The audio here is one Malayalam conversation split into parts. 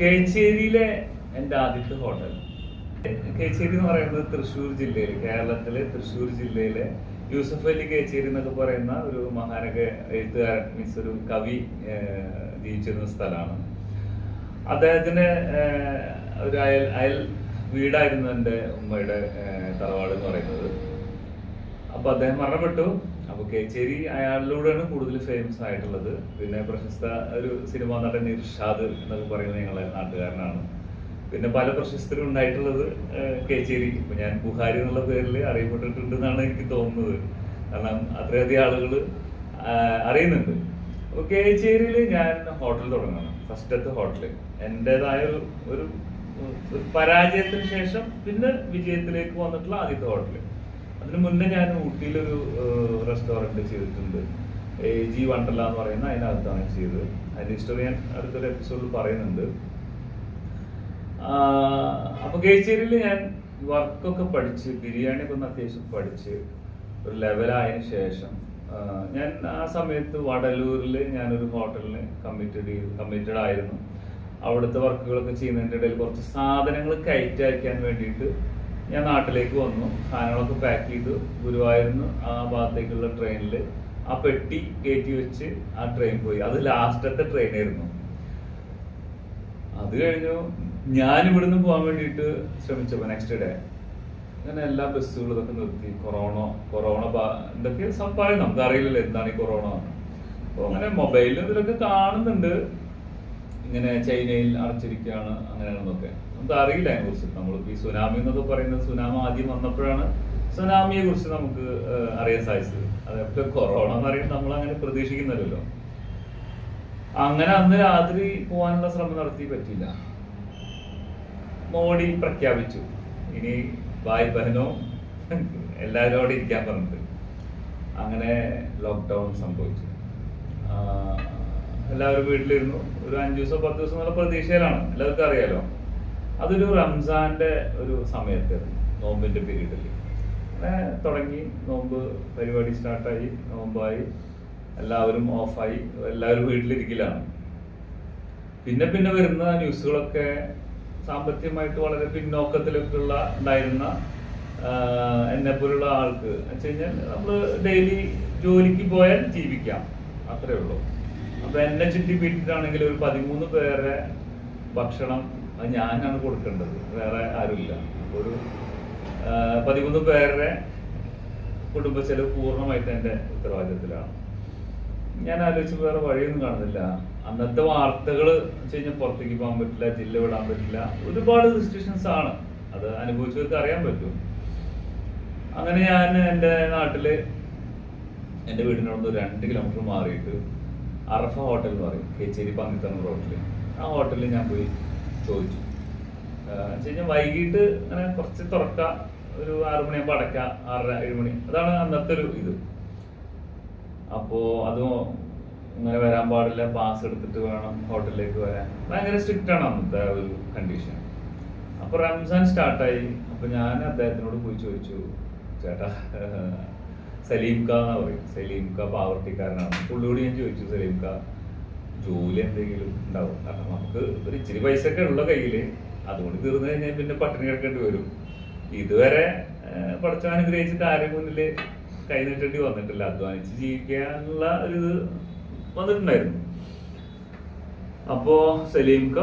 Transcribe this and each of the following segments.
കേച്ചേരിയിലെ എന്റെ ആദ്യത്തെ ഹോട്ടൽ. കേച്ചേരി എന്ന് പറയുന്നത് തൃശ്ശൂർ ജില്ലയിൽ കേരളത്തിലെ തൃശ്ശൂർ ജില്ലയിലെ യൂസഫ് അലി കേച്ചേരി എന്നൊക്കെ പറയുന്ന ഒരു മഹാനക എഴുത്തുകാരൻ മീൻസ് ഒരു കവി ജീവിച്ചിരുന്ന സ്ഥലമാണ്. അദ്ദേഹത്തിന് ഏഹ്, ഒരു അയൽ അയൽ വീടായിരുന്നു എന്റെ ഉമ്മയുടെ തറവാട് എന്ന് പറയുന്നത്. അപ്പോൾ അദ്ദേഹം മരണപ്പെട്ടു. അപ്പൊ കേച്ചേരി അയാളിലൂടെയാണ് കൂടുതൽ ഫേമസ് ആയിട്ടുള്ളത്. പിന്നെ പ്രശസ്ത ഒരു സിനിമാ നടൻ ഇർഷാദ് എന്നൊക്കെ പറയുന്ന ഞങ്ങളെ നാട്ടുകാരനാണ്. പിന്നെ പല പ്രശസ്തരും ഉണ്ടായിട്ടുള്ളത് കേച്ചേരി ഇപ്പൊ ഞാൻ ബുഹാരി എന്നുള്ള പേരിൽ അറിയപ്പെട്ടിട്ടുണ്ട് എന്നാണ് എനിക്ക് തോന്നുന്നത്. കാരണം അത്രയധികം ആളുകൾ അറിയുന്നുണ്ട്. അപ്പൊ കേച്ചേരിയിൽ ഞാൻ ഹോട്ടൽ തുടങ്ങണം. ഫസ്റ്റത്തെ ഹോട്ടൽ. എന്റെതായ ഒരു ഒരു പരാജയത്തിന് ശേഷം പിന്നെ വിജയത്തിലേക്ക് വന്നിട്ടുള്ള ആദ്യത്തെ ഹോട്ടൽ. അതിന് മുന്നേ ഞാൻ ഊട്ടിയിലൊരു റെസ്റ്റോറന്റ് ചെയ്തിട്ടുണ്ട്. എ ജി വണ്ടർല എന്ന് പറയുന്ന അതിനകത്താണ് ചെയ്തത്. അതിന്റെ ഹിസ്റ്ററി ഞാൻ അടുത്തൊരു എപ്പിസോഡിൽ പറയുന്നുണ്ട്. അപ്പോൾ അപ്പൊ കേച്ചേരിയിൽ ഞാൻ വർക്കൊക്കെ പഠിച്ച് ബിരിയാണി ഒക്കെ ഒന്ന് അത്യാവശ്യം പഠിച്ച് ഒരു ലെവലായതിനു ശേഷം ഞാൻ ആ സമയത്ത് വടലൂരിൽ ഞാനൊരു ഹോട്ടലിന് കമ്മിറ്റഡ് ചെയ്തു കമ്മിറ്റഡ് ആയിരുന്നു. അവിടുത്തെ വർക്കുകളൊക്കെ ചെയ്യുന്നതിന്റെ ഇടയിൽ കുറച്ച് സാധനങ്ങൾ കയറ്റി അയക്കാൻ വേണ്ടിയിട്ട് ഞാൻ നാട്ടിലേക്ക് വന്നു. സാധനങ്ങളൊക്കെ പാക്ക് ചെയ്തു. ഗുരുവായൂരിന്ന് ആ ഭാഗത്തേക്കുള്ള ട്രെയിനിൽ ആ പെട്ടി കയറ്റി വെച്ച് ആ ട്രെയിൻ പോയി. അത് ലാസ്റ്റത്തെ ട്രെയിനായിരുന്നു അത് കഴിഞ്ഞു. ഞാൻ ഇവിടുന്ന് പോകാൻ വേണ്ടിയിട്ട് ശ്രമിച്ചപ്പോൾ നെക്സ്റ്റ് ഡേ അങ്ങനെ എല്ലാ ബസ്സുകളും ഇതൊക്കെ നിർത്തി. കൊറോണ കൊറോണ ഇതൊക്കെ എന്തൊക്കെ സം- പറയും നമുക്ക് അറിയില്ലല്ലോ എന്താണ് ഈ കൊറോണ അപ്പോൾ അങ്ങനെ മൊബൈലിൽ ഇതിലൊക്കെ കാണുന്നുണ്ട്. ഇങ്ങനെ ചൈനയിൽ അടച്ചിരിക്കുകയാണ് അങ്ങനെയാണെന്നൊക്കെ. നമുക്ക് അറിയില്ല അതിനെ കുറിച്ച് നമ്മൾ ഈ സുനാമി എന്നൊക്കെ പറയുന്നത് സുനാമി ആദ്യം വന്നപ്പോഴാണ് സുനാമിയെ കുറിച്ച് നമുക്ക് അറിയാൻ സാധിച്ചത്. അതൊക്കെ കൊറോണ എന്ന് പറയുന്നത് നമ്മൾ അങ്ങനെ പ്രതീക്ഷിക്കുന്നില്ലല്ലോ അങ്ങനെ അന്ന് രാത്രി പോകാനുള്ള ശ്രമം നടത്തി പറ്റില്ല മോഡി പ്രഖ്യാപിച്ചു. ഇനി ഭായ് ബഹനോ എല്ലാവരും അവിടെ ഇരിക്കാൻ പറഞ്ഞിട്ട്. അങ്ങനെ ലോക്ക്ഡൗൺ സംഭവിച്ചു. എല്ലാവരും വീട്ടിലിരുന്നു. ഒരു അഞ്ചു ദിവസം പത്ത് ദിവസം എന്നുള്ള പ്രതീക്ഷയിലാണ്. എല്ലാവർക്കും അറിയാലോ. അതൊരു റംസാന്റെ ഒരു സമയത്തായിരുന്നു നോമ്പിന്റെ പീരീഡിൽ. അങ്ങനെ തുടങ്ങി. നോമ്പ് പരിപാടി സ്റ്റാർട്ടായി. നോമ്പായി. എല്ലാവരും ഓഫായി. എല്ലാവരും വീട്ടിലിരിക്കലാണ്. പിന്നെ പിന്നെ വരുന്ന ന്യൂസുകളൊക്കെ സാമ്പത്തികമായിട്ട് വളരെ പിന്നോക്കത്തിലൊക്കെയുള്ള ഉണ്ടായിരുന്ന എന്നെ പോലുള്ള ആൾക്ക്. വെച്ച് കഴിഞ്ഞാൽ നമ്മൾ ഡെയിലി ജോലിക്ക് പോയാൽ ജീവിക്കാം. അത്രേ ഉള്ളൂ. അപ്പൊ എന്നെ ചുറ്റി വീട്ടിലാണെങ്കിൽ ഒരു പതിമൂന്ന് പേരെ ഭക്ഷണം അത് ഞാനാണ് കൊടുക്കേണ്ടത്. വേറെ ആരുമില്ല. ഒരു പതിമൂന്ന് പേരുടെ കുടുംബ ചെലവ് പൂർണമായിട്ട് എന്റെ ഉത്തരവാദിത്തത്തിലാണ്. ഞാൻ ആലോചിച്ച് വേറെ വഴിയൊന്നും കാണുന്നില്ല. അന്നത്തെ വാർത്തകൾ വെച്ച് കഴിഞ്ഞാൽ പുറത്തേക്ക് പോകാൻ പറ്റില്ല ജില്ല വിടാൻ പറ്റില്ല. ഒരുപാട് റെസ്ട്രിക്ഷൻസ് ആണ്. അത് അനുഭവിച്ചവർക്ക് അറിയാൻ പറ്റും. അങ്ങനെ ഞാൻ എന്റെ നാട്ടിൽ എന്റെ വീടിനോട് രണ്ട് കിലോമീറ്റർ മാറിയിട്ട് അറഫ ഹോട്ടൽ എന്ന് പറയും കേച്ചേരി പന്നിത്തണ്ണൂർ ഹോട്ടൽ ആ ഹോട്ടലിൽ ഞാൻ പോയി ചോദിച്ചു. ആഹ് വെച്ച് കഴിഞ്ഞാൽ വൈകിട്ട് അങ്ങനെ കുറച്ച് തുറക്ക ഒരു ആറു മണിയാകുമ്പോൾ അടയ്ക്ക ആറര ഏഴ് മണി. അതാണ് അന്നത്തെ ഒരു ഇത്. അപ്പോ അത് ഇങ്ങനെ വരാൻ പാടില്ല പാസ് എടുത്തിട്ട് വേണം ഹോട്ടലിലേക്ക് വരാൻ. ഭയങ്കര സ്ട്രിക്റ്റ് ആണ് അന്നത്തെ ഒരു കണ്ടീഷൻ അപ്പോൾ റംസാൻ സ്റ്റാർട്ടായി അപ്പോൾ ഞാൻ അദ്ദേഹത്തിനോട് പോയി ചോദിച്ചു ചേട്ടാ സലീം ക പറയും സലീം ക പാവർട്ടിക്കാരനാണ്. പുള്ളിയോട് ഞാൻ ചോദിച്ചു സലീം ക ജോലി എന്തെങ്കിലും ഉണ്ടാവും? കാരണം നമുക്ക് ഒരു ഇച്ചിരി പൈസ ഒക്കെ ഉള്ള കയ്യിൽ അതുകൊണ്ട് തീർന്നു കഴിഞ്ഞാൽ പിന്നെ പട്ടിണി കിടക്കേണ്ടി വരും. ഇതുവരെ പഠിച്ചവൻ അനുഗ്രഹിച്ചിട്ട് ആരും മുന്നിൽ കൈ നീട്ടേണ്ടി വന്നിട്ടില്ല. അധ്വാനിച്ച് ജീവിക്കാനുള്ള ഒരു ഇത് വന്നിട്ടുണ്ടായിരുന്നു. അപ്പോ സലീംക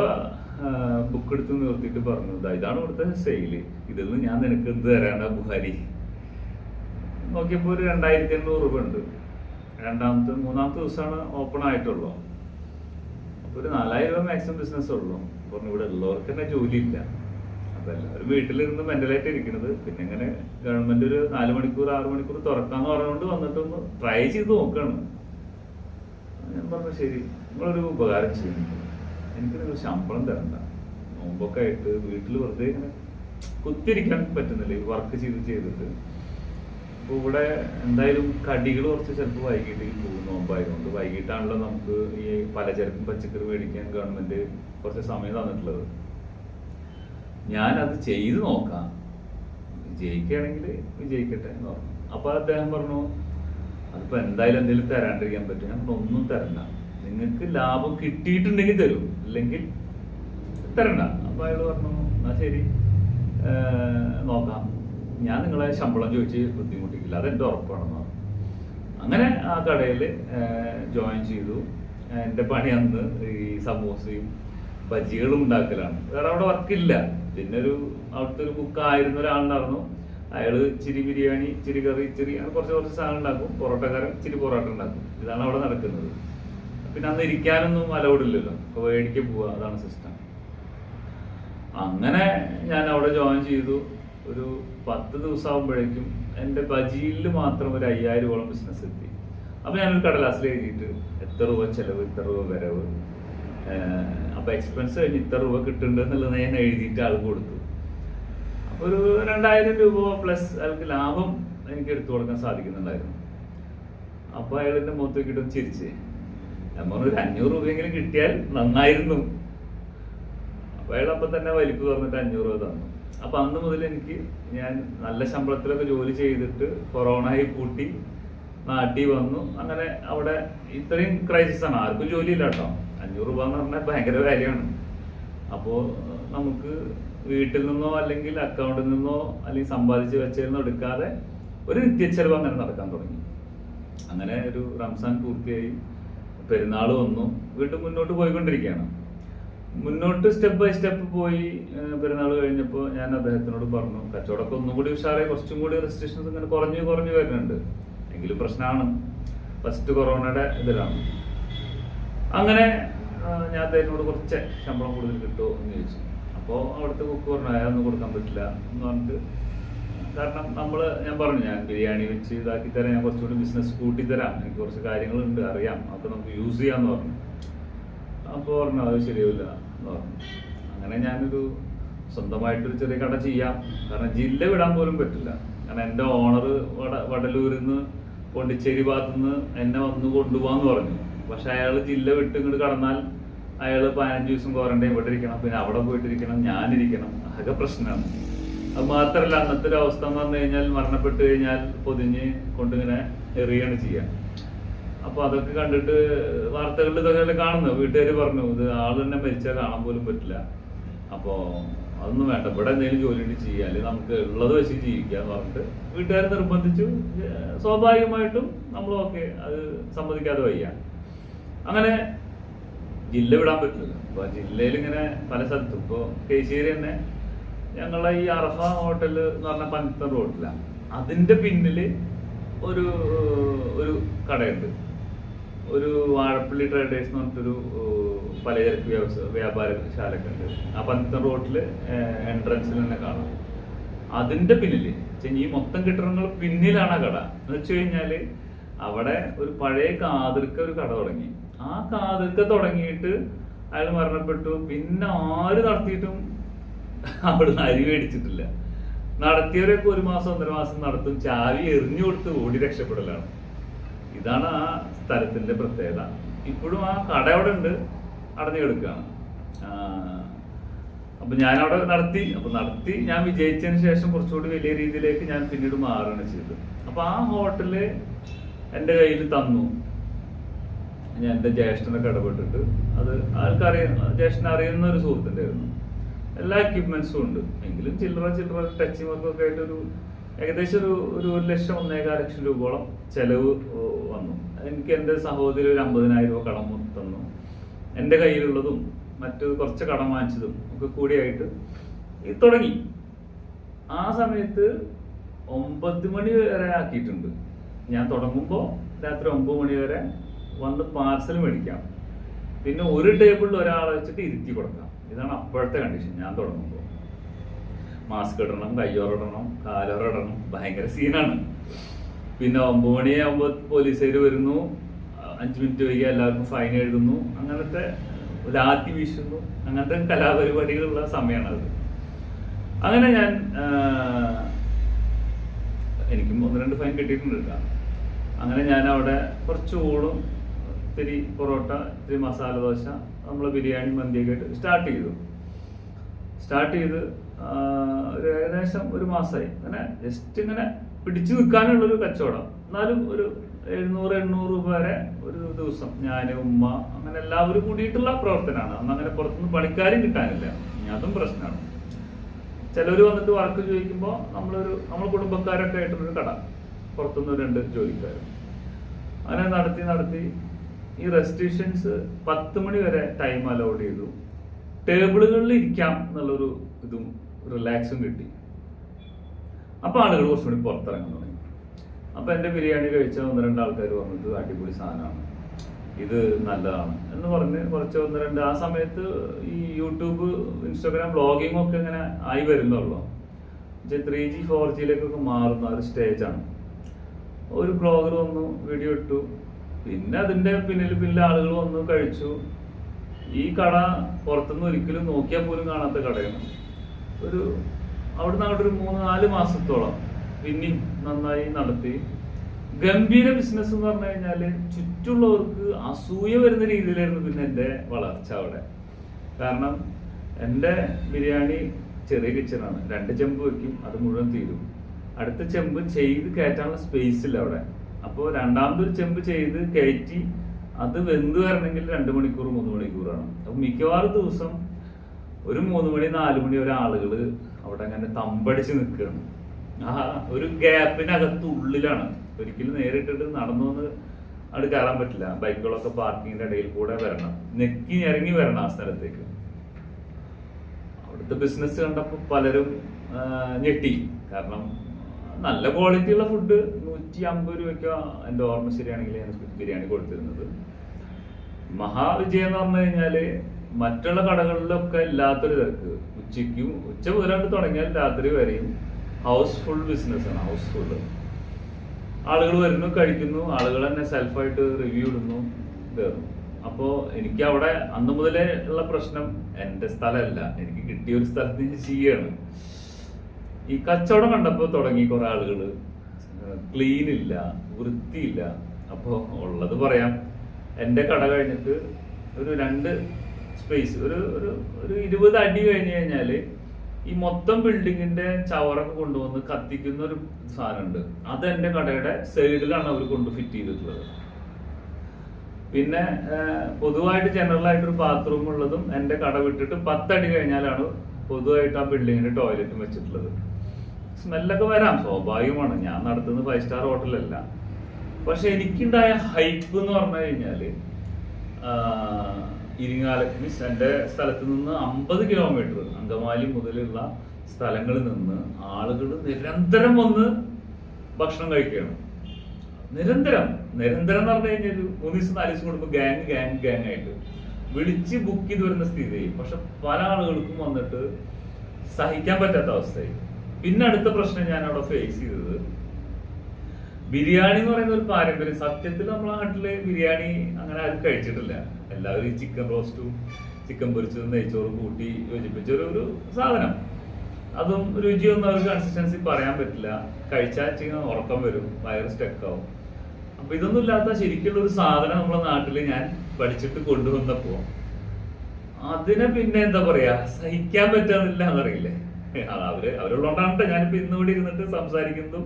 ബുക്ക് എടുത്ത് നിർത്തിയിട്ട് പറഞ്ഞു "ദാ ഇതാണ് ഇവിടുത്തെ സെയിൽ. ഇതിൽ നിന്ന് ഞാൻ നിനക്ക് എന്ത് തരാണ് ബുഹാരി? നോക്കിയപ്പോൾ ഒരു രണ്ടായിരത്തി എണ്ണൂറ് രൂപ ഉണ്ട്. രണ്ടാമത്തെ മൂന്നാമത്തെ ദിവസമാണ് ഓപ്പൺ ആയിട്ടുള്ളൂ. അപ്പൊ ഒരു നാലായിരം രൂപ മാക്സിമം ബിസിനസ് ഉള്ളൂ. പറഞ്ഞു ഇവിടെ ഉള്ളവർക്ക് തന്നെ ജോലിയില്ല. അപ്പൊ എല്ലാവരും വീട്ടിലിരുന്ന് മെന്റലായിട്ട് ഇരിക്കുന്നത് പിന്നെ ഇങ്ങനെ ഗവൺമെന്റ് ഒരു നാല് മണിക്കൂർ ആറ് മണിക്കൂർ തുറക്കാന്ന് പറഞ്ഞുകൊണ്ട് വന്നിട്ടൊന്ന് ട്രൈ ചെയ്ത് നോക്കണം. ഞാൻ പറഞ്ഞു ശരി നിങ്ങളൊരു ഉപകാരം ചെയ്യും. എനിക്ക് നിങ്ങൾ ശമ്പളം തരണ്ട. നോമ്പൊക്കെ ആയിട്ട് വീട്ടിൽ വെറുതെ ഇങ്ങനെ കുത്തിരിക്കാൻ പറ്റുന്നില്ല. ഈ വർക്ക് ചെയ്ത് ചെയ്തിട്ട്. അപ്പോൾ ഇവിടെ എന്തായാലും കടികൾ കുറച്ച് ചിലപ്പോൾ വൈകിട്ടേക്ക് പോകും നോമ്പായതുകൊണ്ട്. വൈകിട്ടാണല്ലോ നമുക്ക് ഈ പലചരക്കും പച്ചക്കറി മേടിക്കാൻ ഗവൺമെന്റ് കുറച്ച് സമയം തന്നിട്ടുള്ളത്. ഞാൻ അത് ചെയ്തു നോക്കാം. വിജയിക്കുകയാണെങ്കിൽ വിജയിക്കട്ടെ എന്ന് പറഞ്ഞു. അപ്പൊ അദ്ദേഹം പറഞ്ഞു അതിപ്പോ എന്തായാലും എന്തെങ്കിലും തരാണ്ടിരിക്കാൻ പറ്റും. ഞാൻ ഒന്നും തരണ്ട. നിങ്ങൾക്ക് ലാഭം കിട്ടിയിട്ടുണ്ടെങ്കിൽ തരും. അല്ലെങ്കിൽ തരണ്ട. അപ്പൊ അയാൾ പറഞ്ഞു എന്നാ ശരി. നോക്കാം. ഞാൻ നിങ്ങളെ ശമ്പളം ചോദിച്ച് ബുദ്ധിമുട്ടിക്കില്ല. അതെന്റെ ഉറപ്പാണെന്ന് പറഞ്ഞു. അങ്ങനെ ആ കടയിൽ ജോയിൻ ചെയ്തു. എന്റെ പണി അന്ന് ഈ സമൂസയും ബജികളും ഉണ്ടാക്കലാണ്. വേറെ അവിടെ വർക്കില്ല. പിന്നെ ഒരു അവിടുത്തെ ഒരു ബുക്ക് ആയിരുന്ന ഒരാളുണ്ടായിരുന്നു അയാൾ ചിരി ബിരിയാണി ചിരി കറി ചിരി അങ്ങനെ കുറച്ച് കുറച്ച് സാധനം ഉണ്ടാക്കും. പൊറോട്ടക്കാരൻ ചിരി പൊറോട്ട ഉണ്ടാക്കും. ഇതാണ് അവിടെ നടക്കുന്നത്. പിന്നെ അന്ന് ഇരിക്കാനൊന്നും അലൗഡില്ലല്ലോ. അപ്പോൾ വേടിക്ക പോവുക അതാണ് സിസ്റ്റം അങ്ങനെ ഞാൻ അവിടെ ജോയിൻ ചെയ്തു. ഒരു പത്ത് ദിവസം ആകുമ്പോഴേക്കും എന്റെ ബജിയിൽ മാത്രം ഒരു അയ്യായിരമോളം ബിസിനസ് എത്തി. അപ്പോൾ ഞാനൊരു കടലാസിൽ എഴുതിയിട്ട് എത്ര രൂപ ചെലവ് ഇത്ര രൂപ വരവ്? അപ്പോൾ അപ്പൊ എക്സ്പെൻസ് കഴിഞ്ഞ് ഇത്ര രൂപ കിട്ടുന്നുണ്ട് എന്നുള്ളത് ഞാൻ എഴുതിയിട്ട് ആൾ കൊടുത്തു. അപ്പൊ ഒരു രണ്ടായിരം രൂപ പ്ലസ് അയാൾക്ക് ലാഭം എനിക്ക് എടുത്തു കൊടുക്കാൻ സാധിക്കുന്നുണ്ടായിരുന്നു. അപ്പോൾ അയാൾ എന്റെ മുഖത്ത് കിട്ടും ചിരിച്ച് ഞാൻ പറഞ്ഞു ഒരു അഞ്ഞൂറ് രൂപയെങ്കിലും കിട്ടിയാൽ നന്നായിരുന്നു. അപ്പൊ അയാൾ അപ്പൊ തന്നെ വലിപ്പ് തുറന്നിട്ട് അഞ്ഞൂറ് രൂപ തന്നു. അപ്പൊ അന്ന് മുതൽ എനിക്ക് ഞാൻ നല്ല ശമ്പളത്തിലൊക്കെ ജോലി ചെയ്തിട്ട് കൊറോണയെ കൂട്ടി നാട്ടിൽ വന്നു. അങ്ങനെ അവിടെ ഇത്രയും ക്രൈസിസ് ആണ്. ആർക്കും ജോലിയില്ല കേട്ടോ. അഞ്ഞൂറ് രൂപ എന്ന് പറഞ്ഞാൽ ഭയങ്കര കാര്യമാണ്. അപ്പോൾ നമുക്ക് വീട്ടിൽ നിന്നോ അല്ലെങ്കിൽ അക്കൗണ്ടിൽ നിന്നോ അല്ലെങ്കിൽ സമ്പാദിച്ച് വെച്ചതിൽ നിന്നോ എടുക്കാതെ ഒരു നിത്യച്ചെലവ് അങ്ങനെ നടക്കാൻ തുടങ്ങി. അങ്ങനെ ഒരു റംസാൻ പൂർത്തിയായി. പെരുന്നാൾ വന്നു. വീണ്ടും മുന്നോട്ട് പോയിക്കൊണ്ടിരിക്കുകയാണ്. മുന്നോട്ട് സ്റ്റെപ്പ് ബൈ സ്റ്റെപ്പ് പോയി പെരുന്നാൾ കഴിഞ്ഞപ്പോൾ ഞാൻ അദ്ദേഹത്തിനോട് പറഞ്ഞു കച്ചവടമൊക്കെ ഒന്നും കൂടി ഉഷാറായി കുറച്ചും കൂടി റെസ്ട്രിക്ഷൻസ് ഇങ്ങനെ കുറഞ്ഞു കുറഞ്ഞു വരുന്നുണ്ട്. എങ്കിലും പ്രശ്നമാണ് ഫസ്റ്റ് കൊറോണയുടെ ഇതിലാണ്. അങ്ങനെ ഞാൻ അദ്ദേഹത്തിനോട് കുറച്ച് ശമ്പളം കൂടുതൽ കിട്ടുമോ എന്ന് ചോദിച്ചു. അപ്പോൾ അവിടുത്തെ കുക്ക് പറഞ്ഞു ഒന്നും കൊടുക്കാൻ പറ്റില്ല എന്ന് പറഞ്ഞിട്ട്. കാരണം നമ്മൾ ഞാൻ പറഞ്ഞു ഞാൻ ബിരിയാണി വെച്ച് ഇതാക്കി തരാം. ഞാൻ കുറച്ചുകൂടി ബിസിനസ് കൂട്ടി തരാം. എനിക്ക് കുറച്ച് കാര്യങ്ങളുണ്ട് അറിയാം. അതൊക്കെ നമുക്ക് യൂസ് ചെയ്യാമെന്ന് പറഞ്ഞു. അപ്പോൾ പറഞ്ഞു അത് ശരിയാവില്ല എന്ന് പറഞ്ഞു. അങ്ങനെ ഞാനൊരു സ്വന്തമായിട്ടൊരു ചെറിയ കട ചെയ്യാം. കാരണം ജില്ല വിടാൻ പോലും പറ്റില്ല. കാരണം എന്റെ ഓണർ വട വടലൂരിൽ നിന്ന് പോണ്ടിച്ചേരി ഭാഗത്തു നിന്ന് എന്നെ വന്ന് കൊണ്ടുപോകാന്ന് പറഞ്ഞു. പക്ഷെ അയാൾ ജില്ല വിട്ട് ഇങ്ങോട്ട് കടന്നാൽ അയാൾ പതിനഞ്ച് ദിവസം ക്വാറന്റൈൻ ഇവിടെ ഇരിക്കണം. പിന്നെ അവിടെ പോയിട്ടിരിക്കണം ഞാനിരിക്കണം. ആകെ പ്രശ്നമാണ് അത് മാത്രമല്ല അന്നത്തെ ഒരു അവസ്ഥ എന്ന് പറഞ്ഞു കഴിഞ്ഞാൽ മരണപ്പെട്ട് കഴിഞ്ഞാൽ പൊതിഞ്ഞ് കൊണ്ടിങ്ങനെ എറിയാണ് ചെയ്യുക അപ്പൊ അതൊക്കെ കണ്ടിട്ട് വാർത്തകളിൽ ഇതൊക്കെ കാണുന്നു. വീട്ടുകാർ പറഞ്ഞു ഇത് ആൾ തന്നെ മരിച്ചാൽ കാണാൻ പോലും പറ്റില്ല. അപ്പോ അതൊന്നും വേണ്ട. ഇവിടെ എന്തെങ്കിലും ജോലി ഉണ്ട് ചെയ്യുക അല്ലെങ്കിൽ നമുക്ക് ഉള്ളത് വെച്ച് ജീവിക്കുക എന്ന് പറഞ്ഞിട്ട് വീട്ടുകാരെ നിർബന്ധിച്ചു. സ്വാഭാവികമായിട്ടും നമ്മൾ ഓക്കെ. അത് സമ്മതിക്കാതെ വയ്യ അങ്ങനെ ജില്ല വിടാൻ പറ്റില്ല. അപ്പൊ ജില്ലയിൽ ഇങ്ങനെ പല സ്ഥലത്തും. ഇപ്പൊ കേശ്ശേരി തന്നെ ഞങ്ങളെ ഈ അറഫ ഹോട്ടൽ എന്ന് പറഞ്ഞ പഞ്ചത്തൻ റോഡിലാണ് അതിന്റെ പിന്നിൽ ഒരു ഒരു കടയുണ്ട്. ഒരു വാഴപ്പള്ളി ട്രേഡേഴ്സ് എന്ന് പറഞ്ഞിട്ടൊരു പലചരക്ക് വ്യവസായ വ്യാപാരശാലൊക്കെ ഉണ്ട്. ആ പഞ്ചത്തർ റോഡിൽ എൻട്രൻസിൽ തന്നെ കാണാം. അതിന്റെ പിന്നിൽ ച്ചാ ഈ മൊത്തം കെട്ടിടങ്ങൾ പിന്നിലാണ് ആ കട. എന്ന് വെച്ച് കഴിഞ്ഞാൽ അവിടെ ഒരു പഴയ കാതിർക്ക ഒരു കട തുടങ്ങി. ആ കാതിർക്ക തുടങ്ങിയിട്ട് അയാൾ മരണപ്പെട്ടു. പിന്നെ ആര് നടത്തിയിട്ടും അവിടുന്ന് അരി മേടിച്ചിട്ടില്ല. നടത്തിയവരൊക്കെ ഒരു മാസം ഒന്നര മാസം നടത്തും. ചാവി എറിഞ്ഞു കൊടുത്ത് ഓടി രക്ഷപ്പെടലാണ്. ഇതാണ് ആ സ്ഥലത്തിന്റെ പ്രത്യേകത. ഇപ്പോഴും ആ കട അവിടെ ഉണ്ട്. അടഞ്ഞു കിടക്കുകയാണ്. അപ്പൊ ഞാൻ അവിടെ നടത്തി. അപ്പൊ നടത്തി ഞാൻ വിജയിച്ചതിന് ശേഷം കുറച്ചുകൂടി വലിയ രീതിയിലേക്ക് ഞാൻ പിന്നീട് മാറുകയാണ് ചെയ്തത്. അപ്പൊ ആ ഹോട്ടൽ എന്റെ കയ്യിൽ തന്നു. ഞാൻ എന്റെ ജ്യേഷ്ഠനൊക്കെ ഇടപെട്ടിട്ട് അത് ആൾക്കറിയ ജ്യേഷ്ഠൻ അറിയുന്ന ഒരു സുഹൃത്തിന്റെ ആയിരുന്നു എല്ലാ എക്യുപ്മെന്റ്സും ഉണ്ട്. എങ്കിലും ചില്ലറ ചില്ലറ ടച്ചിങ് വർക്കൊക്കെ ആയിട്ട് ഒരു ഏകദേശം ഒരു ഒരു ലക്ഷം ഒന്നേകാൽ ലക്ഷം രൂപയോളം ചെലവ് എനിക്ക് എന്റെ സഹോദരി ഒരു അമ്പതിനായിരം രൂപ കടം തന്നു. എന്റെ കയ്യിലുള്ളതും മറ്റു കുറച്ച് കടം വാങ്ങിച്ചതും ഒക്കെ കൂടിയായിട്ട് ഈ തുടങ്ങി. ആ സമയത്ത് ഒമ്പത് മണി വരെ ആക്കിയിട്ടുണ്ട്. ഞാൻ തുടങ്ങുമ്പോൾ രാത്രി ഒമ്പത് മണി വരെ വന്ന് പാർസൽ മേടിക്കാം. പിന്നെ ഒരു ടേബിളിൽ ഒരാളെ വെച്ചിട്ട് ഇരുത്തി കൊടുക്കാം. ഇതാണ് അപ്പോഴത്തെ കണ്ടീഷൻ ഞാൻ തുടങ്ങുമ്പോൾ മാസ്ക് ഇടണം കയ്യോറിടണം കാലോറിടണം ഭയങ്കര സീനാണ് പിന്നെ ഒമ്പത് മണിയാകുമ്പോൾ പോലീസുകാർ വരുന്നു. അഞ്ച് മിനിറ്റ് വൈകി എല്ലാവർക്കും ഫൈൻ എഴുതുന്നു. അങ്ങനത്തെ ലാത്തി വീശുന്നു. അങ്ങനത്തെ കലാപരിപാടികളുള്ള സമയമാണ് അത് അങ്ങനെ ഞാൻ എനിക്ക് ഒന്ന് രണ്ട് ഫൈൻ കിട്ടിയിട്ടുണ്ട് കേട്ടോ. അങ്ങനെ ഞാൻ അവിടെ കുറച്ച് ഇത്തിരി പൊറോട്ട ഇത്തിരി മസാല ദോശ നമ്മൾ ബിരിയാണി മന്തിയൊക്കെ ആയിട്ട് സ്റ്റാർട്ട് ചെയ്തു. സ്റ്റാർട്ട് ചെയ്ത് ഒരു ഏകദേശം ഒരു മാസമായി അങ്ങനെ ജസ്റ്റ് ഇങ്ങനെ പിടിച്ചു നിൽക്കാനുള്ളൊരു കച്ചവടം. എന്നാലും ഒരു എഴുന്നൂറ് എണ്ണൂറ് രൂപ വരെ ഒരു ദിവസം ഞാൻ ഉമ്മ അങ്ങനെ എല്ലാവരും കൂടിയിട്ടുള്ള പ്രവർത്തനമാണ് അന്ന് അങ്ങനെ പുറത്തുനിന്ന് പണിക്കാരും കിട്ടാനില്ല. അതും പ്രശ്നമാണ് ചിലർ വന്നിട്ട് വർക്ക് ചോദിക്കുമ്പോൾ നമ്മളൊരു നമ്മൾ കുടുംബക്കാരൊക്കെ ആയിട്ടുള്ളൊരു കട. പുറത്തുനിന്ന് രണ്ട് ജോലിക്കാർ അങ്ങനെ നടത്തി നടത്തി ഈ റെസ്ട്രിക്ഷൻസ് പത്ത് മണി വരെ ടൈം അലൗഡ് ചെയ്തു. ടേബിളുകളിൽ ഇരിക്കാം എന്നുള്ളൊരു ഇതും റിലാക്സും കിട്ടി. അപ്പൊ ആളുകൾ കുറച്ചുകൂടി പുറത്തിറങ്ങാൻ തുടങ്ങി. അപ്പൊ എന്റെ ബിരിയാണി കഴിച്ച ഒന്ന് രണ്ട് ആൾക്കാർ പറഞ്ഞിട്ട് അടിപൊളി സാധനമാണ്. ഇത് നല്ലതാണ് എന്ന് പറഞ്ഞ് കുറച്ച് ഒന്ന് രണ്ട് ആ സമയത്ത് ഈ യൂട്യൂബ് ഇൻസ്റ്റാഗ്രാം ബ്ലോഗിംഗ് ഒക്കെ ഇങ്ങനെ ആയി വരുന്നുള്ളൂ. ത്രീ ജി ഫോർ ജിയിലേക്കൊക്കെ മാറുന്ന ഒരു സ്റ്റേജാണ് ഒരു ബ്ലോഗർ വന്നു വീഡിയോ ഇട്ടു. പിന്നെ അതിന്റെ പിന്നിൽ പിന്നിൽ ആളുകൾ വന്നു കഴിച്ചു. ഈ കട പുറത്തുനിന്ന് ഒരിക്കലും നോക്കിയാൽ പോലും കാണാത്ത കടയാണ്. ഒരു അവിടുന്ന് അങ്ങോട്ട് ഒരു മൂന്ന് നാല് മാസത്തോളം പിന്നെയും നന്നായി നടത്തി. ഗംഭീര ബിസിനസ് എന്ന് പറഞ്ഞു കഴിഞ്ഞാൽ ചുറ്റുള്ളവർക്ക് അസൂയ വരുന്ന രീതിയിലായിരുന്നു പിന്നെ എന്റെ വളർച്ച അവിടെ. കാരണം എന്റെ ബിരിയാണി ചെറിയ കിച്ചണാണ് രണ്ട് ചെമ്പ് വെക്കും അത് മുഴുവൻ തീരും. അടുത്ത ചെമ്പ് ചെയ്ത് കയറ്റാനുള്ള സ്പേസ് ഇല്ല അവിടെ. അപ്പോൾ രണ്ടാമതൊരു ചെമ്പ് ചെയ്ത് കയറ്റി അത് വെന്ത് വരണമെങ്കിൽ രണ്ട് മണിക്കൂർ മൂന്ന് മണിക്കൂറാണ്. അപ്പോൾ മിക്കവാറും ദിവസം ഒരു മൂന്ന് മണി നാല് മണി വരെ ആളുകൾ അവിടെ അങ്ങനെ തമ്പടിച്ച് നിൽക്കുകയാണ്. ആ ഒരു ഗ്യാപ്പിനകത്ത് ഉള്ളിലാണ്. ഒരിക്കലും നേരിട്ടിട്ട് നടന്നു വന്ന് അവിടെ കയറാൻ പറ്റില്ല. ബൈക്കുകളൊക്കെ പാർക്കിങ്ങിന്റെ ഇടയിൽ കൂടെ വരണം. നെക്കി ഇറങ്ങി വരണം ആ സ്ഥലത്തേക്ക്. അവിടുത്തെ ബിസിനസ് കണ്ടപ്പോൾ പലരും ഞെട്ടി. കാരണം നല്ല ക്വാളിറ്റി ഉള്ള ഫുഡ് നൂറ്റി അമ്പത് രൂപയ്ക്കോ എന്റെ ഓർമ്മ ശരിയാണെങ്കിൽ ഞാൻ ബിരിയാണി കൊടുത്തിരുന്നത്. മഹാവിജയം എന്ന് പറഞ്ഞു കഴിഞ്ഞാൽ മറ്റുള്ള കടകളിലൊക്കെ ഇല്ലാത്തൊരു തിരക്ക്. ഉച്ചയ്ക്കും ഉച്ച മുതലാണ്ട് തുടങ്ങിയാൽ രാത്രി വരെയും ഹൗസ് ഫുൾ ബിസിനസ് ആണ് ഹൗസ്ഫുൾ. ആളുകൾ വരുന്നു കഴിക്കുന്നു ആളുകൾ തന്നെ സെൽഫായിട്ട് റിവ്യൂ ഇടുന്നു കയറുന്നു അപ്പോൾ എനിക്ക് അവിടെ അന്ന് മുതലേ ഉള്ള പ്രശ്നം എന്റെ സ്ഥലമല്ല. എനിക്ക് കിട്ടിയ ഒരു സ്ഥലത്ത് ഞാൻ ചെയ്യാണ് ഈ കച്ചവടം കണ്ടപ്പോൾ തുടങ്ങി കുറെ ആളുകൾ. ക്ലീൻ ഇല്ല വൃത്തിയില്ല അപ്പോൾ ഉള്ളത് പറയാം. എന്റെ കട കഴിഞ്ഞിട്ട് ഒരു രണ്ട് സ്പേസ് ഒരു ഒരു ഒരു ഇരുപത് അടി കഴിഞ്ഞ് കഴിഞ്ഞാൽ ഈ മൊത്തം ബിൽഡിങ്ങിന്റെ ചവറൊക്കെ കൊണ്ടുവന്ന് കത്തിക്കുന്ന ഒരു സാധനമുണ്ട്. അത് എന്റെ കടയുടെ സൈഡിലാണ് അവർ കൊണ്ട് ഫിറ്റ് ചെയ്തിട്ടുള്ളത്. പിന്നെ പൊതുവായിട്ട് ജനറൽ ആയിട്ട് ഒരു ബാത്റൂം ഉള്ളതും എന്റെ കട വിട്ടിട്ട് പത്തടി കഴിഞ്ഞാലാണ് പൊതുവായിട്ട് ആ ബിൽഡിങ്ങിന്റെ ടോയ്ലറ്റും വെച്ചിട്ടുള്ളത്. സ്മെല്ലൊക്കെ വരാം സ്വാഭാവികമാണ്. ഞാൻ നടത്തുന്നത് ഫൈവ് സ്റ്റാർ ഹോട്ടലല്ല പക്ഷെ എനിക്കുണ്ടായ ഹൈപ്പ് എന്ന് പറഞ്ഞു കഴിഞ്ഞാൽ ആഹ്, ഇരിങ്ങാലക്കുട മീൻസ് എന്റെ സ്ഥലത്ത് നിന്ന് അമ്പത് കിലോമീറ്റർ അങ്കമാലി മുതലുള്ള സ്ഥലങ്ങളിൽ നിന്ന് ആളുകൾ നിരന്തരം വന്ന് ഭക്ഷണം കഴിക്കുകയാണ്. നിരന്തരം നിരന്തരം എന്ന് പറഞ്ഞു കഴിഞ്ഞാൽ ഒരു മൂന്ന് ദിവസം നാല് ദിവസം കൂടുമ്പോൾ ഗാങ് ഗാങ് ഗാങ് ആയിട്ട് വിളിച്ച് ബുക്ക് ചെയ്ത് വരുന്ന സ്ഥിതി പക്ഷെ പല ആളുകൾക്കും വന്നിട്ട് സഹിക്കാൻ പറ്റാത്ത അവസ്ഥയായി. പിന്നെ അടുത്ത പ്രശ്നം ഞാൻ അവിടെ ഫേസ് ചെയ്തത് ബിരിയാണി എന്ന് പറയുന്ന ഒരു പാരമ്പര്യം. സത്യത്തിൽ നമ്മളെ നാട്ടിൽ ബിരിയാണി അങ്ങനെ ആരും കഴിച്ചിട്ടില്ല. എല്ലാവരും ഈ ചിക്കൻ റോസ്റ്റും ചിക്കൻ പൊരിച്ചതും നെയ്ച്ചോറും കൂട്ടി യോജിപ്പിച്ച ഒരു സാധനം. അതും രുചിയൊന്നും അവർക്ക് കൺസിസ്റ്റൻസി പറയാൻ പറ്റില്ല. കഴിച്ചാൽ ചെയ്യുന്ന ഉറക്കം വരും വയറ് സ്റ്റക്കാവും അപ്പൊ ഇതൊന്നും ഇല്ലാത്ത ശരിക്കുള്ള ഒരു സാധനം നമ്മളെ നാട്ടിൽ ഞാൻ പഠിച്ചിട്ട് കൊണ്ടുവന്നപ്പോ അതിനെ പിന്നെ എന്താ പറയാ സഹിക്കാൻ പറ്റാന്നില്ല എന്നറിയില്ലേ? അവർ അവരുള്ളതുകൊണ്ടാണ് ട്ടോ ഞാനിപ്പോ ഇന്നുകൂടി ഇരുന്നിട്ട് സംസാരിക്കുന്നതും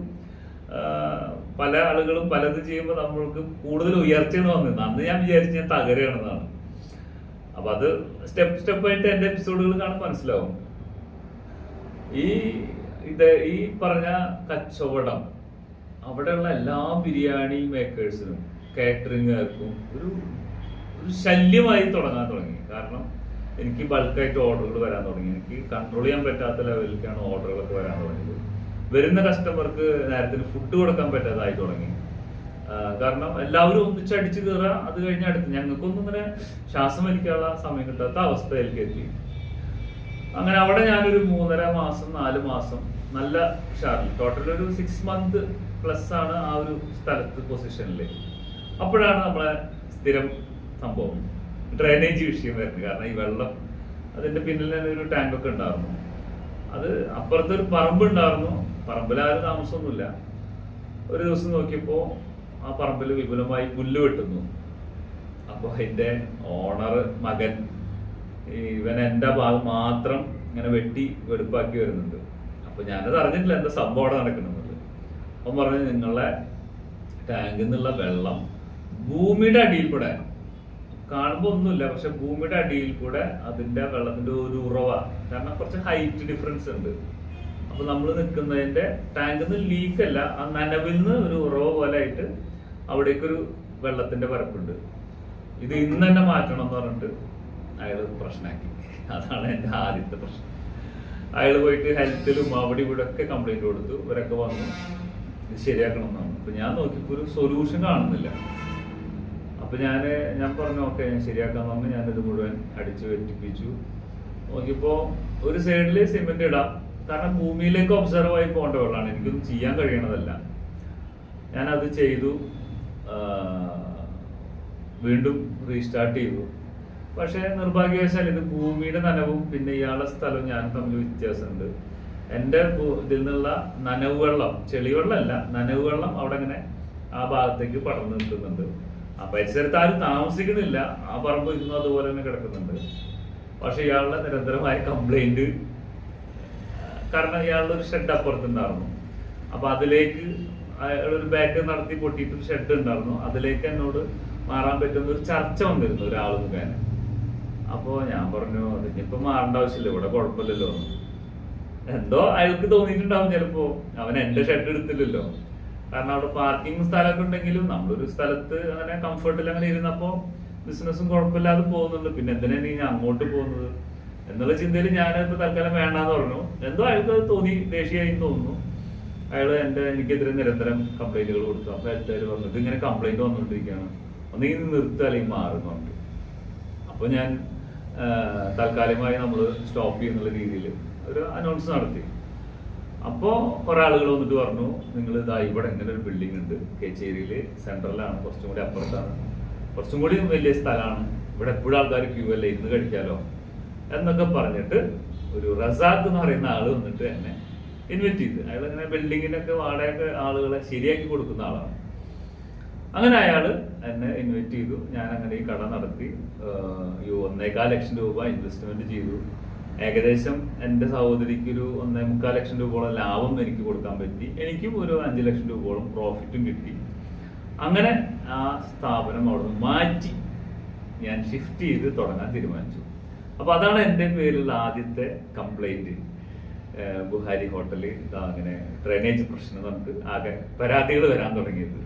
പല ആളുകളും പലത് ചെയ്യുമ്പോൾ നമ്മൾക്ക് കൂടുതൽ ഉയർച്ചയെന്ന് വന്നിരുന്നു അന്ന് ഞാൻ വിചാരിച്ചു ഞാൻ തകരണെന്നാണ്. അപ്പൊ അത് സ്റ്റെപ്പ് സ്റ്റെപ്പായിട്ട് എന്റെ എപ്പിസോഡുകൾ കാണാൻ മനസ്സിലാവും. ഈ ഇത് ഈ പറഞ്ഞ കച്ചവടം അവിടെയുള്ള എല്ലാ ബിരിയാണി മേക്കേഴ്സിനും കാറ്ററിംഗുകാർക്കും ഒരു ഒരു ശല്യമായി തുടങ്ങാൻ തുടങ്ങി. കാരണം എനിക്ക് ബൾക്കായിട്ട് ഓർഡറുകൾ വരാൻ തുടങ്ങി. എനിക്ക് കൺട്രോൾ ചെയ്യാൻ പറ്റാത്ത ലെവലിലേക്കാണ് ഓർഡറുകളൊക്കെ വരാൻ തുടങ്ങിയത്. വരുന്ന കസ്റ്റമർക്ക് നേരത്തിന് ഫുഡ് കൊടുക്കാൻ പറ്റാതായി തുടങ്ങി. കാരണം എല്ലാവരും ഒന്നിച്ചടിച്ച് കയറുക അത് കഴിഞ്ഞ അടുത്ത് ഞങ്ങൾക്കൊന്നും ഇങ്ങനെ ശ്വാസം വലിക്കാനുള്ള സമയം കിട്ടാത്ത അവസ്ഥയിലേക്ക് എത്തി. അങ്ങനെ അവിടെ ഞാനൊരു മൂന്നര മാസം നാല് മാസം നല്ല ഉഷാറിൽ. ടോട്ടൽ ഒരു സിക്സ് മന്ത് പ്ലസ് ആണ് ആ ഒരു സ്ഥലത്ത് പൊസിഷനിൽ അപ്പോഴാണ് നമ്മളെ സ്ഥിരം സംഭവം. ഡ്രൈനേജ് വിഷയം വരുന്നത്. കാരണം ഈ വെള്ളം അതിന്റെ പിന്നിൽ തന്നെ ഒരു ടാങ്കൊക്കെ ഉണ്ടായിരുന്നു. അത് അപ്പുറത്തൊരു പറമ്പ് ഉണ്ടായിരുന്നു. പറമ്പിൽ ആരും താമസമൊന്നുമില്ല. ഒരു ദിവസം നോക്കിയപ്പോൾ ആ പറമ്പിൽ വിപുലമായി പുല്ല് വെട്ടുന്നു. അപ്പൊ അതിന്റെ ഓണർ മകൻ ഇവൻ എന്റെ ഭാഗം മാത്രം ഇങ്ങനെ വെട്ടി വെടുപ്പാക്കി വരുന്നുണ്ട്. അപ്പൊ ഞാനത് അറിഞ്ഞിട്ടില്ല എന്താ സംഭവം അവിടെ നടക്കണമെന്നുള്ളത് അപ്പം പറഞ്ഞു നിങ്ങളെ ടാങ്കിൽ നിന്നുള്ള വെള്ളം ഭൂമിയുടെ അടിയിൽ കൂടെ കാണുമ്പോൾ ഒന്നുമില്ല പക്ഷെ ഭൂമിയുടെ അടിയിൽ കൂടെ അതിന്റെ വെള്ളത്തിന്റെ ഒരു ഉറവ. കാരണം കുറച്ച് ഹൈറ്റ് ഡിഫറൻസ് ഉണ്ട്. അപ്പൊ നമ്മൾ നിൽക്കുന്നതിന്റെ ടാങ്കിൽ നിന്ന് ലീക്ക് അല്ല ആ നനവിൽ നിന്ന് ഒരു റോ പോലെ ആയിട്ട് അവിടേക്കൊരു വെള്ളത്തിന്റെ പരപ്പുണ്ട്. ഇത് ഇന്ന് തന്നെ മാറ്റണം എന്ന് പറഞ്ഞിട്ട് അയാൾ പ്രശ്നമാക്കി അതാണ് എന്റെ ആദ്യത്തെ പ്രശ്നം. അയാൾ പോയിട്ട് ഹെൽത്തിലും അവിടെ ഇവിടെ ഒക്കെ കംപ്ലൈന്റ് കൊടുത്തു. ഇവരൊക്കെ വന്നു. ഇത് ശരിയാക്കണം എന്നാണ് അപ്പൊ ഞാൻ നോക്കിയപ്പോൾ ഒരു സൊല്യൂഷൻ കാണുന്നില്ല. അപ്പൊ ഞാൻ ഞാൻ പറഞ്ഞു ഓക്കെ ഞാൻ ശരിയാക്കാന്ന് പറഞ്ഞു ഞാൻ ഇത് മുഴുവൻ അടിച്ചു വെറ്റിപ്പിച്ചു നോക്കിയപ്പോ ഒരു സൈഡിൽ സിമെന്റ് ഇടാം. കാരണം ഭൂമിയിലേക്ക് ഒബ്സർവ് ആയി പോകേണ്ട വെള്ളമാണ് എനിക്കൊന്നും ചെയ്യാൻ കഴിയണതല്ല. ഞാൻ അത് ചെയ്തു വീണ്ടും റീസ്റ്റാർട്ട് ചെയ്തു. പക്ഷേ നിർഭാഗ്യവശാൽ ഇത് ഭൂമിയുടെ നനവും പിന്നെ ഇയാളുടെ സ്ഥലവും ഞാൻ തമ്മിൽ വ്യത്യാസമുണ്ട്. എന്റെ ഇതിൽ നിന്നുള്ള നനവ് വെള്ളം ചെളിവെള്ളമല്ല നനവ് വെള്ളം അവിടെ ഇങ്ങനെ ആ ഭാഗത്തേക്ക് പടർന്നു നിൽക്കുന്നുണ്ട്. ആ പരിസരത്ത് ആരും താമസിക്കുന്നില്ല. ആ പറമ്പ് ഇന്നും അതുപോലെ തന്നെ കിടക്കുന്നുണ്ട്. പക്ഷെ ഇയാളുടെ നിരന്തരമായ കംപ്ലൈന്റ് കാരണം ഇയാളുടെ ഒരു ഷെഡ് അപ്പുറത്തുണ്ടായിരുന്നു. അപ്പൊ അതിലേക്ക് ഒരു ബാക്ക് നടത്തി പൊട്ടിയിട്ട് ഒരു ഷെഡ് ഉണ്ടായിരുന്നു. അതിലേക്ക് എന്നോട് മാറാൻ പറ്റുന്ന ഒരു ചർച്ച വന്നിരുന്നു ഒരാൾ മുഖേന. അപ്പോ ഞാൻ പറഞ്ഞു അതിനിപ്പോ മാറേണ്ട ആവശ്യമില്ല ഇവിടെ കുഴപ്പമില്ലല്ലോ. എന്തോ അയാൾക്ക് തോന്നിയിട്ടുണ്ടാവും ചിലപ്പോ. അവൻ എന്റെ ഷെഡ് എടുത്തില്ലല്ലോ. കാരണം അവിടെ പാർക്കിംഗ് സ്ഥലമൊക്കെ ഉണ്ടെങ്കിലും നമ്മളൊരു സ്ഥലത്ത് അങ്ങനെ കംഫർട്ടിൽ അങ്ങനെ ഇരുന്നപ്പോ ബിസിനസ്സും കുഴപ്പമില്ലാതെ പോകുന്നുണ്ട്. പിന്നെ എന്തിനാ നീ അങ്ങോട്ട് പോകുന്നത്? എന്നുള്ള ചിന്തയിൽ ഞാൻ ഇപ്പൊ തൽക്കാലം വേണ്ടാന്ന് പറഞ്ഞു. എന്തോ അയാൾക്ക് തോന്നി ദേഷ്യമായി തോന്നുന്നു. അയാൾ എന്റെ എനിക്കെതിരെ നിരന്തരം കംപ്ലൈന്റുകൾ കൊടുത്തു. അപ്പൊ എല്ലാവരും പറഞ്ഞു ഇങ്ങനെ കംപ്ലൈന്റ് വന്നുകൊണ്ടിരിക്കുകയാണ്. ഒന്നെങ്കിൽ നിർത്തുക അല്ലെങ്കിൽ മാറുന്നുണ്ട് അപ്പൊ ഞാൻ ആ, താൽക്കാലികമായി നമ്മൾ സ്റ്റോപ്പ് ചെയ്യുന്നുള്ള രീതിയിൽ ഒരു അനൗൺസ് നടത്തി. അപ്പോൾ കുറെ ആളുകൾ വന്നിട്ട് പറഞ്ഞു നിങ്ങൾ ഇതാ ഇവിടെ ഇങ്ങനെ ഒരു ബിൽഡിംഗ് ഉണ്ട്. കേച്ചേരിയിൽ സെൻട്രലാണ് കുറച്ചും കൂടി അപ്പുറത്താണ്. കുറച്ചും കൂടി വലിയ സ്ഥലമാണ്. ഇവിടെ എപ്പോഴും ആൾക്കാർ ക്യൂ അല്ലേ? ഇരുന്ന് കഴിക്കാലോ? എന്നൊക്കെ പറഞ്ഞിട്ട് ഒരു റസാഖ് എന്ന് പറയുന്ന ആൾ വന്നിട്ട് എന്നെ ഇൻവൈറ്റ് ചെയ്ത്. അയാൾ ഇങ്ങനെ ബിൽഡിങ്ങിനൊക്കെ വാടക ആളുകളെ ശരിയാക്കി കൊടുക്കുന്ന ആളാണ്. അങ്ങനെ അയാൾ എന്നെ ഇൻവൈറ്റ് ചെയ്തു. ഞാൻ അങ്ങനെ ഈ കട നടത്തി. ഈ ഒന്നേകാൽ ലക്ഷം രൂപ ഇൻവെസ്റ്റ്മെന്റ് ചെയ്തു. ഏകദേശം എന്റെ സഹോദരിക്ക് ഒരു ഒന്നേ മുക്കാൽ ലക്ഷം രൂപയോളം ലാഭം എനിക്ക് കൊടുക്കാൻ പറ്റി. എനിക്കും ഒരു അഞ്ച് ലക്ഷം രൂപയോളം പ്രോഫിറ്റും കിട്ടി. അങ്ങനെ ആ സ്ഥാപനം അവിടുന്ന് മാറ്റി. ഞാൻ ഷിഫ്റ്റ് ചെയ്ത് തുടങ്ങാൻ തീരുമാനിച്ചു. അപ്പൊ അതാണ് എന്റെ പേരിലുള്ള ആദ്യത്തെ കംപ്ലൈന്റ് ബുഹാരി ഹോട്ടലിൽ ഇതാ അങ്ങനെ ഡ്രെയിനേജ് പ്രശ്നം നമുക്ക് ആകെ പരാതികൾ വരാൻ തുടങ്ങിയത്.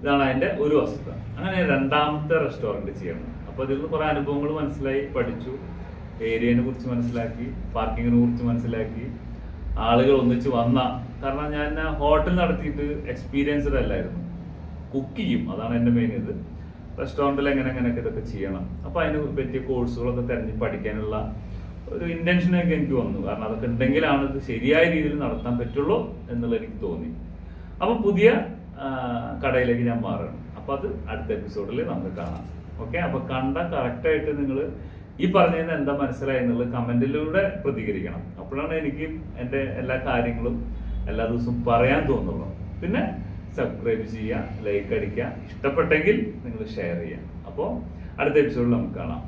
ഇതാണ് അതിന്റെ ഒരു വസ്തുത അങ്ങനെ രണ്ടാമത്തെ റെസ്റ്റോറന്റ് ചെയ്യണം. അപ്പൊ അതിൽ നിന്ന് കുറെ അനുഭവങ്ങൾ മനസ്സിലായി പഠിച്ചു. ഏരിയനെ കുറിച്ച് മനസ്സിലാക്കി പാർക്കിങ്ങിനെ കുറിച്ച് മനസ്സിലാക്കി. ആളുകൾ ഒന്നിച്ച് വന്ന കാരണം ഞാൻ ഹോട്ടൽ നടത്തിയിട്ട് എക്സ്പീരിയൻസ്ഡ് അല്ലായിരുന്നു കുക്ക് ചെയ്യും. അതാണ് എന്റെ മെയിൻ ഇത്. റെസ്റ്റോറന്റിൽ എങ്ങനെ എങ്ങനെയൊക്കെ ഇതൊക്കെ ചെയ്യണം. അപ്പോൾ അതിന് പറ്റിയ കോഴ്സുകളൊക്കെ തിരഞ്ഞ് പഠിക്കാനുള്ള ഒരു ഇന്റൻഷനൊക്കെ എനിക്ക് വന്നു. കാരണം അതൊക്കെ ഉണ്ടെങ്കിലാണ് ഇത് ശരിയായ രീതിയിൽ നടത്താൻ പറ്റുള്ളൂ എന്നുള്ള എനിക്ക് തോന്നി. അപ്പോൾ പുതിയ കടയിലേക്ക് ഞാൻ മാറണം അപ്പോൾ അത് അടുത്ത എപ്പിസോഡിൽ നമുക്ക് കാണാം. ഓക്കെ അപ്പോൾ കണ്ട കറക്റ്റായിട്ട് നിങ്ങൾ ഈ പറഞ്ഞതിന് എന്താ മനസ്സിലായി എന്നുള്ളത് കമന്റിലൂടെ പ്രതികരിക്കണം. അപ്പോഴാണ് എനിക്ക് എന്റെ എല്ലാ കാര്യങ്ങളും എല്ലാ ദിവസവും പറയാൻ തോന്നുള്ളൂ. പിന്നെ സബ്സ്ക്രൈബ് ചെയ്യുക ലൈക്ക് അടിക്കുക ഇഷ്ടപ്പെട്ടെങ്കിൽ നിങ്ങൾ ഷെയർ ചെയ്യുക അപ്പോൾ അടുത്ത എപ്പിസോഡിൽ നമുക്ക് കാണാം.